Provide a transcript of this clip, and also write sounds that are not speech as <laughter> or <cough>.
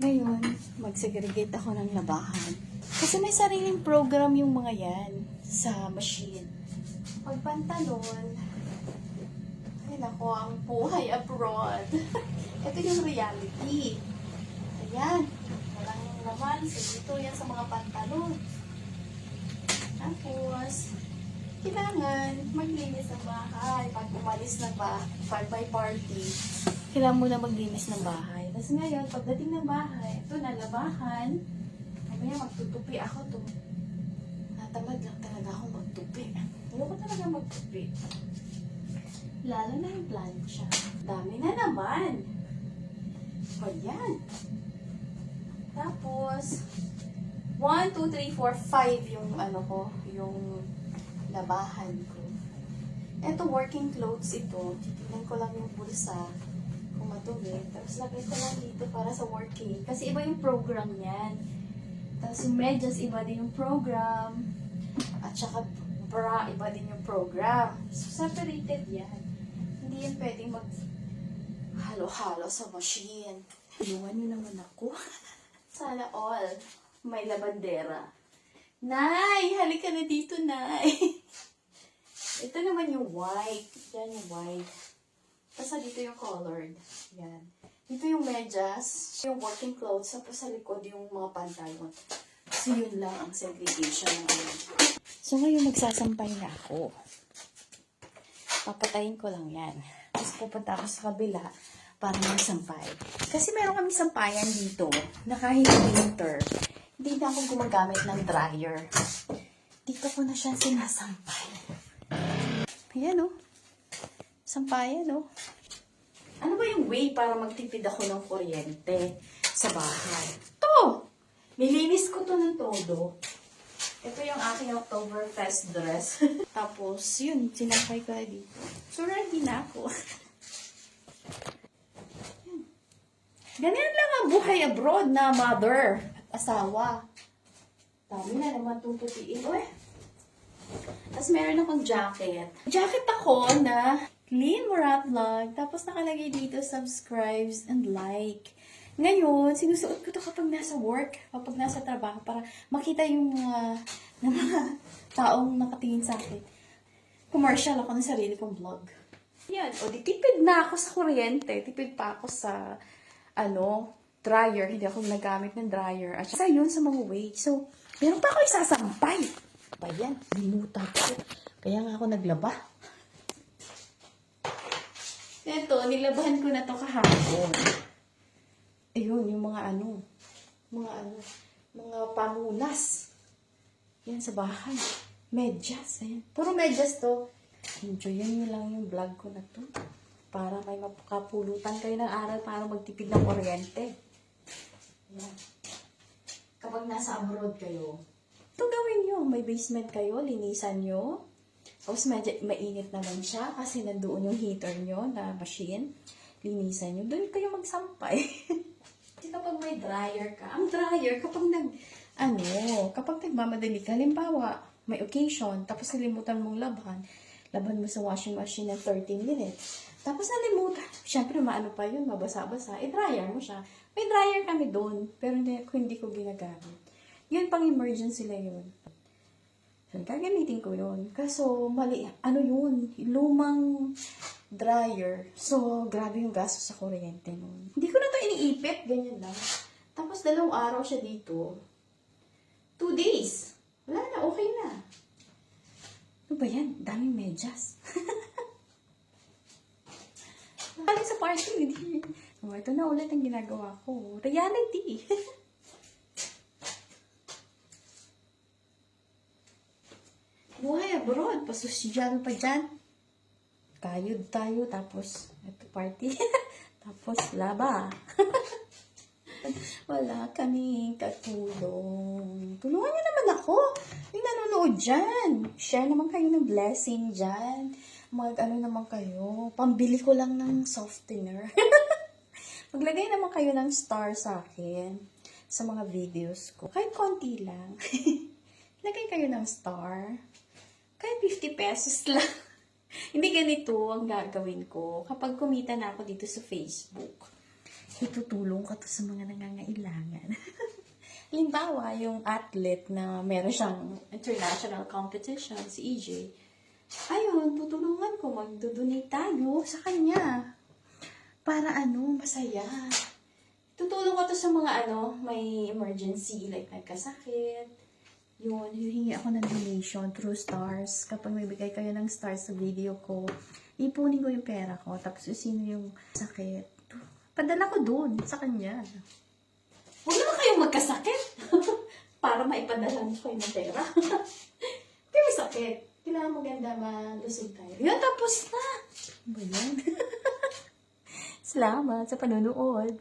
Ngayon, mag-segregate ako ng labahan. Kasi may sariling program yung mga yan sa machine. Pag pantalon, ay nako, ang buhay abroad. <laughs> Ito yung reality. Ayan, walang laman. So, dito yan sa mga pantalon. Tapos, kailangan maglinis ng bahay. Pag umalis na ba, pag may party, kailangan mo na maglinis ng bahay. Tapos ngayon, pagdating ng bahay, ito na labahan. Mamaya magtutupi ako to. Natamad lang talaga ako magtupi. Ayoko talaga magtupi. Lalo na yung plancha. Dami na naman. O yan. Tapos, 1, 2, 3, 4, 5 yung ano ko, yung labahan ko. Ito, working clothes ito. Titignan ko lang yung bulsa kung madumi. Tapos lagay ko lang dito para sa working. Kasi iba yung program niyan. Tapos yung medyas, iba din yung program. At saka bra, iba din yung program. So, separated yan. Hindi yan pwedeng mag halo-halo sa machine. Iwan niyo naman ako. <laughs> Sana all may labandera. Nay, halika na dito, Nay. <laughs> Ito naman yung white. Yan yung white. Tapos dito yung colored. Yan. Dito yung medyas, yung working clothes, tapos sa likod yung mga pantalon. So, yun lang ang segregation ng ano. So, ngayon magsasampay na ako. Papatayin ko lang yan. Tapos pupunta ako sa kabila para magsampay. Kasi meron kami sampayan dito na kahit winter, hindi na ako gumagamit ng dryer. Dito ko na siya sinasampay. Ayan o. Sampayan o. Ano ba yung way para magtipid ako ng kuryente sa bahay? To! Nilinis ko to ng todo. Ito yung aking Oktoberfest dress. <laughs> Tapos, yun, sinampay ko na dito. So, ready na ako. <laughs> Yan. Ganyan lang ang buhay abroad na mother at asawa. Dami na naman tutupiin. Uy! Tapos meron akong jacket. Jacket ako na Clean Murat Vlog. Tapos nakalagay dito, subscribes and like. Ngayon, sinusuot ko to kapag nasa work, kapag nasa trabaho, para makita yung mga, <laughs> ng mga taong nakatingin sa akin. Commercial ako ng sarili kong vlog. Yan. O, di tipid na ako sa kuryente. Tipid pa ako sa, ano, dryer. Hindi ako nagamit ng dryer. At saka yun sa mga way. So, meron pa ako isasampay. Ba yan? Limutan ko. Kaya nga ako naglaba. Ito, nilabahan ko na to kahapon. Ayun, yung mga ano, mga ano, mga pamunas. Yan sa bahay. Medyas, ayan. Puro medyas to. Enjoyin nyo lang yung vlog ko na to. Para may makapulutan kayo ng aral para magtipid ng kuryente. Ayan. Kapag nasa abroad kayo, ito gawin nyo. May basement kayo, linisan nyo. Tapos medyo mainit naman siya kasi nandoon yung heater nyo na machine. Linisan nyo. Doon kayo magsampay. <laughs> Kasi kapag may dryer ka, ang dryer kapag nag, ano, kapag nagmamadali ka, limbawa, may occasion, tapos nalimutan mong laban, laban mo sa washing machine ng 13 minutes. Tapos nalimutan, syempre maano pa yun, mabasa-basa, i-dryer mo siya. May dryer kami doon, pero hindi, hindi ko ginagamit. Yun pang emergency lang yun. So, gagamitin ko yun. Kaso, mali, ano yun, lumang dryer. So, grabe yung gastos sa kuryente nun. Hindi ko na to iniipit, ganyan lang. Tapos, dalawang araw siya dito. Two days. Wala na, okay na. Ano ba yan? Daming medyas. <laughs> Galing sa party, hindi. Oh, ito na ulit ang ginagawa ko. Reality. <laughs> Buhay abroad, pasosyal pa dyan. Kayod tayo, tapos, ito party. <laughs> tapos, laba. <laughs> Wala kaming katulong. Tulungan niyo naman ako. Yung nanonood dyan. Share naman kayo ng blessing dyan. Mag ano naman kayo. Pambili ko lang ng softener. <laughs> Maglagay naman kayo ng star sa akin sa mga videos ko. Kahit konti lang. Lagay kayo ng star. Kahit 50 pesos <laughs> lang. Hindi ganito ang gagawin ko kapag kumita na ako dito sa Facebook. itutulong ka to sa mga nangangailangan. <laughs> Halimbawa, yung athlete na meron siyang international competition, si EJ, ayun, tutulungan ko, magdodonate tayo sa kanya. Para ano, masaya. Tutulong ko to sa mga ano, may emergency, like nagkasakit. Yun, hihingi ako ng donation through stars. Kapag may bigay kayo ng stars sa video ko, ipunin ko yung pera ko, tapos sino yung sakit. Padala ko dun sa kanya. Huwag naman kayong magkasakit. <laughs> Para maipadala ko kayo ng pera. <laughs> Kaya may sakit. Kailangan maganda malusog tayo. Yun, tapos na. Ano ba yan? Salamat sa panonood.